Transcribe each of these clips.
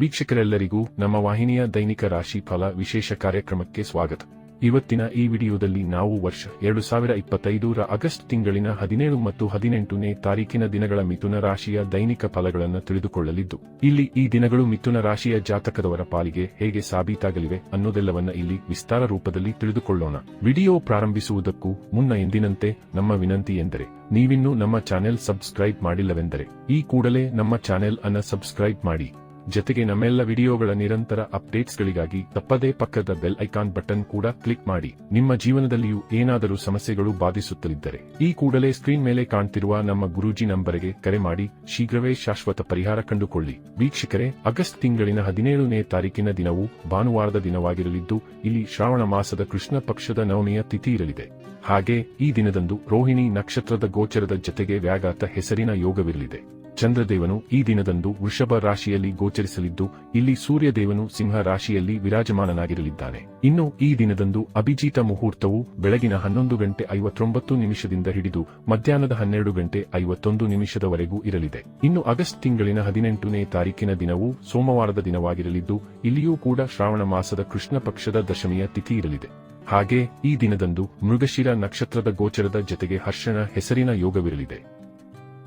ವೀಕ್ಷಕರೆಲ್ಲರಿಗೂ ನಮ್ಮ ವಾಹಿನಿಯ ದೈನಿಕ ರಾಶಿ ಫಲ ವಿಶೇಷ ಕಾರ್ಯಕ್ರಮಕ್ಕೆ ಸ್ವಾಗತ. ಇವತ್ತಿನ ಈ ವಿಡಿಯೋದಲ್ಲಿ ನಾವು ವರ್ಷ ಎರಡು ಸಾವಿರ ಇಪ್ಪತ್ತೈದರ ಆಗಸ್ಟ್ ತಿಂಗಳಿನ ಹದಿನೇಳು ಮತ್ತು ಹದಿನೆಂಟನೇ ತಾರೀಕಿನ ದಿನಗಳ ಮಿಥುನ ರಾಶಿಯ ದೈನಿಕ ಫಲಗಳನ್ನು ತಿಳಿದುಕೊಳ್ಳಲಿದ್ದು, ಇಲ್ಲಿ ಈ ದಿನಗಳು ಮಿಥುನ ರಾಶಿಯ ಜಾತಕದವರ ಪಾಲಿಗೆ ಹೇಗೆ ಸಾಬೀತಾಗಲಿವೆ ಅನ್ನೋದೆಲ್ಲವನ್ನ ಇಲ್ಲಿ ವಿಸ್ತಾರ ರೂಪದಲ್ಲಿ ತಿಳಿದುಕೊಳ್ಳೋಣ. ವಿಡಿಯೋ ಪ್ರಾರಂಭಿಸುವುದಕ್ಕೂ ಮುನ್ನ ಎಂದಿನಂತೆ ನಮ್ಮ ವಿನಂತಿ ಎಂದರೆ, ನೀವಿನ್ನೂ ನಮ್ಮ ಚಾನೆಲ್ ಸಬ್ಸ್ಕ್ರೈಬ್ ಮಾಡಿಲ್ಲವೆಂದರೆ, ಈ ಕೂಡಲೇ ನಮ್ಮ ಚಾನೆಲ್ ಅನ್ನ ಸಬ್ಸ್ಕ್ರೈಬ್ ಮಾಡಿ. ಜೊತೆಗೆ ನಮ್ಮೆಲ್ಲ ವಿಡಿಯೋಗಳ ನಿರಂತರ ಅಪ್ಡೇಟ್ಸ್ಗಳಿಗಾಗಿ ತಪ್ಪದೇ ಪಕ್ಕದ ಬೆಲ್ ಐಕಾನ್ ಬಟನ್ ಕೂಡ ಕ್ಲಿಕ್ ಮಾಡಿ. ನಿಮ್ಮ ಜೀವನದಲ್ಲಿಯೂ ಏನಾದರೂ ಸಮಸ್ಯೆಗಳು ಬಾಧಿಸುತ್ತಲಿದ್ದರೆ ಈ ಕೂಡಲೇ ಸ್ಕ್ರೀನ್ ಮೇಲೆ ಕಾಣ್ತಿರುವ ನಮ್ಮ ಗುರೂಜಿ ನಂಬರಿಗೆ ಕರೆ ಮಾಡಿ. ಶೀಘ್ರವೇ ಶಾಶ್ವತ ಪರಿಹಾರ ಕಂಡುಕೊಳ್ಳಿ. ವೀಕ್ಷಕರೇ, ಆಗಸ್ಟ್ ತಿಂಗಳಿನ ಹದಿನೇಳನೇ ತಾರೀಕಿನ ದಿನವು ಭಾನುವಾರದ ದಿನವಾಗಿರಲಿದ್ದು, ಇಲ್ಲಿ ಶ್ರಾವಣ ಮಾಸದ ಕೃಷ್ಣ ಪಕ್ಷದ ನವಮಿಯ ತಿಥಿ ಇರಲಿದೆ. ಹಾಗೆ ಈ ದಿನದಂದು ರೋಹಿಣಿ ನಕ್ಷತ್ರದ ಗೋಚರದ ಜತೆಗೆ ವ್ಯಾಘಾತ ಹೆಸರಿನ ಯೋಗವಿರಲಿದೆ. ಚಂದ್ರದೇವನು ಈ ದಿನದಂದು ವೃಷಭ ರಾಶಿಯಲ್ಲಿ ಗೋಚರಿಸಲಿದ್ದು, ಇಲ್ಲಿ ಸೂರ್ಯದೇವನು ಸಿಂಹ ರಾಶಿಯಲ್ಲಿ ವಿರಾಜಮಾನನಾಗಿರಲಿದ್ದಾನೆ. ಇನ್ನು ಈ ದಿನದಂದು ಅಭಿಜಿತ ಮುಹೂರ್ತವು ಬೆಳಗಿನ ಹನ್ನೊಂದು ಗಂಟೆ ಐವತ್ತೊಂಬತ್ತು ನಿಮಿಷದಿಂದ ಹಿಡಿದು ಮಧ್ಯಾಹ್ನದ ಹನ್ನೆರಡು ಗಂಟೆ ಐವತ್ತೊಂದು ನಿಮಿಷದವರೆಗೂ ಇರಲಿದೆ. ಇನ್ನು ಆಗಸ್ಟ್ ತಿಂಗಳಿನ ಹದಿನೆಂಟನೇ ತಾರೀಕಿನ ದಿನವು ಸೋಮವಾರದ ದಿನವಾಗಿರಲಿದ್ದು, ಇಲ್ಲಿಯೂ ಕೂಡ ಶ್ರಾವಣ ಮಾಸದ ಕೃಷ್ಣ ಪಕ್ಷದ ದಶಮಿಯ ತಿಥಿ ಇರಲಿದೆ. ಹಾಗೆ ಈ ದಿನದಂದು ಮೃಗಶಿರ ನಕ್ಷತ್ರದ ಗೋಚರದ ಜತೆಗೆ ಹರ್ಷಣ ಹೆಸರಿನ ಯೋಗವಿರಲಿದೆ.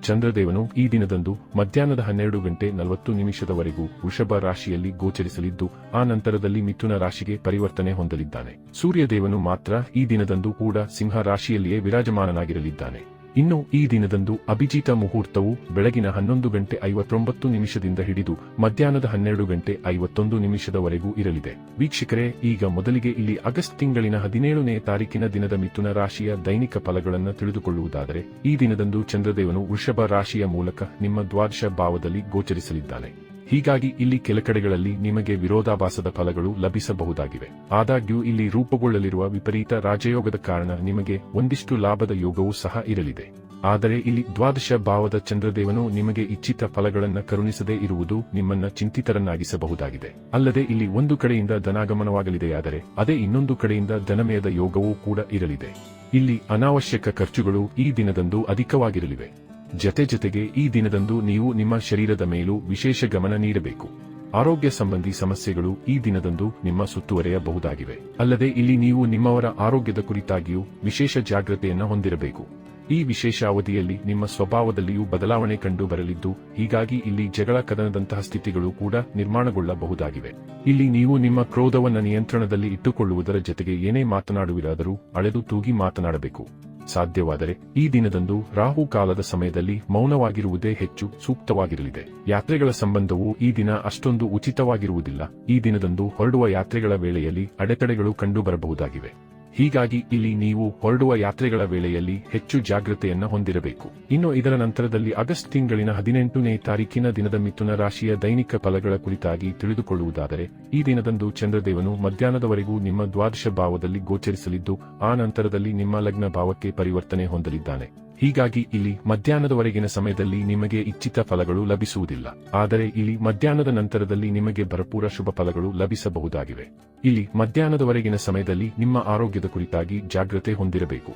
ಚಂದ್ರದೇವನು ಈ ದಿನದಂದು ಮಧ್ಯಾಹ್ನದ ಹನ್ನೆರಡು ಗಂಟೆ ನಲವತ್ತು ನಿಮಿಷದವರೆಗೂ ವೃಷಭ ರಾಶಿಯಲ್ಲಿ ಗೋಚರಿಸಲಿದ್ದು, ಆ ನಂತರದಲ್ಲಿ ಮಿಥುನ ರಾಶಿಗೆ ಪರಿವರ್ತನೆ ಹೊಂದಲಿದ್ದಾನೆ. ಸೂರ್ಯದೇವನು ಮಾತ್ರ ಈ ದಿನದಂದು ಕೂಡ ಸಿಂಹ ರಾಶಿಯಲ್ಲಿಯೇ ವಿರಾಜಮಾನನಾಗಿರಲಿದ್ದಾನೆ. ಇನ್ನು ಈ ದಿನದಂದು ಅಭಿಜಿತ ಮುಹೂರ್ತವು ಬೆಳಗಿನ ಹನ್ನೊಂದು ಗಂಟೆ ಐವತ್ತೊಂಬತ್ತು ನಿಮಿಷದಿಂದ ಹಿಡಿದು ಮಧ್ಯಾಹ್ನದ ಹನ್ನೆರಡು ಗಂಟೆ ಐವತ್ತೊಂದು ನಿಮಿಷದವರೆಗೂ ಇರಲಿದೆ. ವೀಕ್ಷಕರೇ, ಈಗ ಮೊದಲಿಗೆ ಇಲ್ಲಿ ಆಗಸ್ಟ್ ತಿಂಗಳಿನ ಹದಿನೇಳನೇ ತಾರೀಕಿನ ದಿನದ ಮಿಥುನ ರಾಶಿಯ ದೈನಿಕ ಫಲಗಳನ್ನು ತಿಳಿದುಕೊಳ್ಳುವುದಾದರೆ, ಈ ದಿನದಂದು ಚಂದ್ರದೇವನು ವೃಷಭ ರಾಶಿಯ ಮೂಲಕ ನಿಮ್ಮ ದ್ವಾದಶ ಭಾವದಲ್ಲಿ ಗೋಚರಿಸಲಿದ್ದಾನೆ. ಹೀಗಾಗಿ ಇಲ್ಲಿ ಕೆಲಕಡೆಗಳಲ್ಲಿ ನಿಮಗೆ ವಿರೋಧಾಭಾಸದ ಫಲಗಳು ಲಭಿಸಬಹುದಾಗಿವೆ. ಆದಾಗ್ಯೂ ಇಲ್ಲಿ ರೂಪುಗೊಳ್ಳಲಿರುವ ವಿಪರೀತ ರಾಜಯೋಗದ ಕಾರಣ ನಿಮಗೆ ಒಂದಿಷ್ಟು ಲಾಭದ ಯೋಗವೂ ಸಹ ಇರಲಿದೆ. ಆದರೆ ಇಲ್ಲಿ ದ್ವಾದಶ ಭಾವದ ಚಂದ್ರದೇವನು ನಿಮಗೆ ಇಚ್ಛಿತ ಫಲಗಳನ್ನು ಕರುಣಿಸದೇ ಇರುವುದು ನಿಮ್ಮನ್ನ ಚಿಂತಿತರನ್ನಾಗಿಸಬಹುದಾಗಿದೆ. ಅಲ್ಲದೆ ಇಲ್ಲಿ ಒಂದು ಕಡೆಯಿಂದ ಧನಾಗಮನವಾಗಲಿದೆಯಾದರೆ ಅದೇ ಇನ್ನೊಂದು ಕಡೆಯಿಂದ ಧನಮಯದ ಯೋಗವೂ ಕೂಡ ಇರಲಿದೆ. ಇಲ್ಲಿ ಅನಾವಶ್ಯಕ ಖರ್ಚುಗಳು ಈ ದಿನದಂದು ಅಧಿಕವಾಗಿರಲಿವೆ. ಜತೆ ಜತೆಗೆ ಈ ದಿನದಂದು ನೀವು ನಿಮ್ಮ ಶರೀರದ ಮೇಲೂ ವಿಶೇಷ ಗಮನ ನೀಡಬೇಕು. ಆರೋಗ್ಯ ಸಂಬಂಧಿ ಸಮಸ್ಯೆಗಳು ಈ ದಿನದಂದು ನಿಮ್ಮ ಸುತ್ತುವರೆಯಬಹುದಾಗಿವೆ. ಅಲ್ಲದೆ ಇಲ್ಲಿ ನೀವು ನಿಮ್ಮವರ ಆರೋಗ್ಯದ ಕುರಿತಾಗಿಯೂ ವಿಶೇಷ ಜಾಗ್ರತೆಯನ್ನು ಹೊಂದಿರಬೇಕು. ಈ ವಿಶೇಷ ಅವಧಿಯಲ್ಲಿ ನಿಮ್ಮ ಸ್ವಭಾವದಲ್ಲಿಯೂ ಬದಲಾವಣೆ ಕಂಡು ಬರಲಿದ್ದು, ಹೀಗಾಗಿ ಇಲ್ಲಿ ಜಗಳ ಕದನದಂತಹ ಸ್ಥಿತಿಗಳು ಕೂಡ ನಿರ್ಮಾಣಗೊಳ್ಳಬಹುದಾಗಿವೆ. ಇಲ್ಲಿ ನೀವು ನಿಮ್ಮ ಕ್ರೋಧವನ್ನು ನಿಯಂತ್ರಣದಲ್ಲಿ ಇಟ್ಟುಕೊಳ್ಳುವುದರ ಜತೆಗೆ ಏನೇ ಮಾತನಾಡುವಿರಾದರೂ ಅಳೆದು ತೂಗಿ ಮಾತನಾಡಬೇಕು. ಸಾಧ್ಯವಾದರೆ ಈ ದಿನದಂದು ರಾಹು ಕಾಲದ ಸಮಯದಲ್ಲಿ ಮೌನವಾಗಿರುವುದೇ ಹೆಚ್ಚು ಸೂಕ್ತವಾಗಿರಲಿದೆ. ಯಾತ್ರೆಗಳ ಸಂಬಂಧವು ಈ ದಿನ ಅಷ್ಟೊಂದು ಉಚಿತವಾಗಿರುವುದಿಲ್ಲ. ಈ ದಿನದಂದು ಹೊರಡುವ ಯಾತ್ರೆಗಳ ವೇಳೆಯಲ್ಲಿ ಅಡೆತಡೆಗಳು ಕಂಡುಬರಬಹುದಾಗಿವೆ. ಹೀಗಾಗಿ ಇಲ್ಲಿ ನೀವು ಹೊರಡುವ ಯಾತ್ರೆಗಳ ವೇಳೆಯಲ್ಲಿ ಹೆಚ್ಚು ಜಾಗ್ರತೆಯನ್ನ ಹೊಂದಿರಬೇಕು. ಇನ್ನು ಇದರ ನಂತರದಲ್ಲಿ ಆಗಸ್ಟ್ ತಿಂಗಳಿನ ಹದಿನೆಂಟನೇ ತಾರೀಕಿನ ದಿನದ ಮಿಥುನ ರಾಶಿಯ ದೈನಿಕ ಫಲಗಳ ಕುರಿತಾಗಿ ತಿಳಿದುಕೊಳ್ಳುವುದಾದರೆ, ಈ ದಿನದಂದು ಚಂದ್ರದೇವನು ಮಧ್ಯಾಹ್ನದವರೆಗೂ ನಿಮ್ಮ ದ್ವಾದಶ ಭಾವದಲ್ಲಿ ಗೋಚರಿಸಲಿದ್ದು, ಆ ನಂತರದಲ್ಲಿ ನಿಮ್ಮ ಲಗ್ನ ಭಾವಕ್ಕೆ ಪರಿವರ್ತನೆ ಹೊಂದಲಿದ್ದಾನೆ. ಹೀಗಾಗಿ ಇಲ್ಲಿ ಮಧ್ಯಾಹ್ನದವರೆಗಿನ ಸಮಯದಲ್ಲಿ ನಿಮಗೆ ಇಚ್ಛಿತ ಫಲಗಳು ಲಭಿಸುವುದಿಲ್ಲ. ಆದರೆ ಇಲ್ಲಿ ಮಧ್ಯಾಹ್ನದ ನಂತರದಲ್ಲಿ ನಿಮಗೆ ಭರಪೂರ ಶುಭ ಫಲಗಳು ಲಭಿಸಬಹುದಾಗಿವೆ. ಇಲ್ಲಿ ಮಧ್ಯಾಹ್ನದವರೆಗಿನ ಸಮಯದಲ್ಲಿ ನಿಮ್ಮ ಆರೋಗ್ಯದ ಕುರಿತಾಗಿ ಜಾಗ್ರತೆ ಹೊಂದಿರಬೇಕು.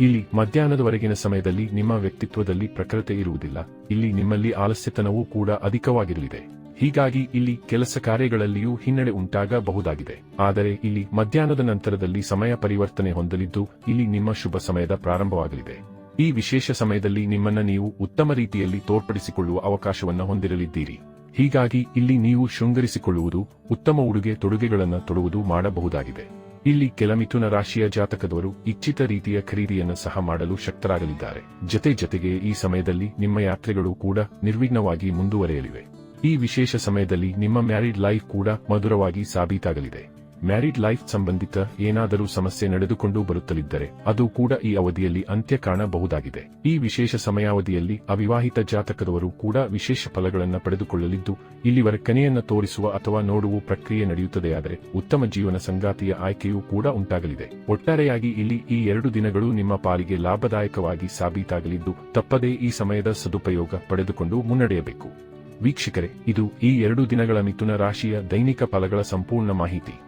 ಇಲ್ಲಿ ಮಧ್ಯಾಹ್ನದವರೆಗಿನ ಸಮಯದಲ್ಲಿ ನಿಮ್ಮ ವ್ಯಕ್ತಿತ್ವದಲ್ಲಿ ಪ್ರಖರತೆ ಇರುವುದಿಲ್ಲ. ಇಲ್ಲಿ ನಿಮ್ಮಲ್ಲಿ ಆಲಸ್ಯತನವೂ ಕೂಡ ಅಧಿಕವಾಗಿರಲಿದೆ. ಹೀಗಾಗಿ ಇಲ್ಲಿ ಕೆಲಸ ಕಾರ್ಯಗಳಲ್ಲಿಯೂ ಹಿನ್ನಡೆ ಉಂಟಾಗಬಹುದಾಗಿದೆ. ಆದರೆ ಇಲ್ಲಿ ಮಧ್ಯಾಹ್ನದ ನಂತರದಲ್ಲಿ ಸಮಯ ಪರಿವರ್ತನೆ ಹೊಂದಲಿದ್ದು, ಇಲ್ಲಿ ನಿಮ್ಮ ಶುಭ ಸಮಯದ ಪ್ರಾರಂಭವಾಗಲಿದೆ. ಈ ವಿಶೇಷ ಸಮಯದಲ್ಲಿ ನಿಮ್ಮನ್ನ ನೀವು ಉತ್ತಮ ರೀತಿಯಲ್ಲಿ ತೋರ್ಪಡಿಸಿಕೊಳ್ಳುವ ಅವಕಾಶವನ್ನು ಹೊಂದಿರಲಿದ್ದೀರಿ. ಹೀಗಾಗಿ ಇಲ್ಲಿ ನೀವು ಶೃಂಗರಿಸಿಕೊಳ್ಳುವುದು, ಉತ್ತಮ ಉಡುಗೆ ತೊಡುಗೆಗಳನ್ನು ತೊಡುವುದು ಮಾಡಬಹುದಾಗಿದೆ. ಇಲ್ಲಿ ಕೆಲ ಮಿಥುನ ರಾಶಿಯ ಜಾತಕದವರು ಇಚ್ಛಿತ ರೀತಿಯ ಖರೀದಿಯನ್ನು ಸಹ ಮಾಡಲು ಶಕ್ತರಾಗಲಿದ್ದಾರೆ. ಜತೆ ಜತೆಗೆ ಈ ಸಮಯದಲ್ಲಿ ನಿಮ್ಮ ಯಾತ್ರೆಗಳು ಕೂಡ ನಿರ್ವಿಘ್ನವಾಗಿ ಮುಂದುವರೆಯಲಿವೆ. ಈ ವಿಶೇಷ ಸಮಯದಲ್ಲಿ ನಿಮ್ಮ ಮ್ಯಾರಿಡ್ ಲೈಫ್ ಕೂಡ ಮಧುರವಾಗಿ ಸಾಬೀತಾಗಲಿದೆ. ಮ್ಯಾರಿಡ್ ಲೈಫ್ ಸಂಬಂಧಿತ ಏನಾದರೂ ಸಮಸ್ಯೆ ನಡೆದುಕೊಂಡು ಬರುತ್ತಲಿದ್ದರೆ ಅದು ಕೂಡ ಈ ಅವಧಿಯಲ್ಲಿ ಅಂತ್ಯ ಕಾಣಬಹುದಾಗಿದೆ. ಈ ವಿಶೇಷ ಸಮಯಾವಧಿಯಲ್ಲಿ ಅವಿವಾಹಿತ ಜಾತಕದವರು ಕೂಡ ವಿಶೇಷ ಫಲಗಳನ್ನು ಪಡೆದುಕೊಳ್ಳಲಿದ್ದು, ಇಲ್ಲಿವರ ಕನೆಯನ್ನು ತೋರಿಸುವ ಅಥವಾ ನೋಡುವ ಪ್ರಕ್ರಿಯೆ ನಡೆಯುತ್ತದೆಯಾದರೆ ಉತ್ತಮ ಜೀವನ ಸಂಗಾತಿಯ ಆಯ್ಕೆಯೂ ಕೂಡ ಉಂಟಾಗಲಿದೆ. ಒಟ್ಟಾರೆಯಾಗಿ ಇಲ್ಲಿ ಈ ಎರಡು ದಿನಗಳು ನಿಮ್ಮ ಪಾಲಿಗೆ ಲಾಭದಾಯಕವಾಗಿ ಸಾಬೀತಾಗಲಿದ್ದು, ತಪ್ಪದೇ ಈ ಸಮಯದ ಸದುಪಯೋಗ ಪಡೆದುಕೊಂಡು ಮುನ್ನಡೆಯಬೇಕು. ವೀಕ್ಷಕರೇ, ಇದು ಈ ಎರಡು ದಿನಗಳ ಮಿಥುನ ರಾಶಿಯ ದೈನಿಕ ಫಲಗಳ ಸಂಪೂರ್ಣ ಮಾಹಿತಿ.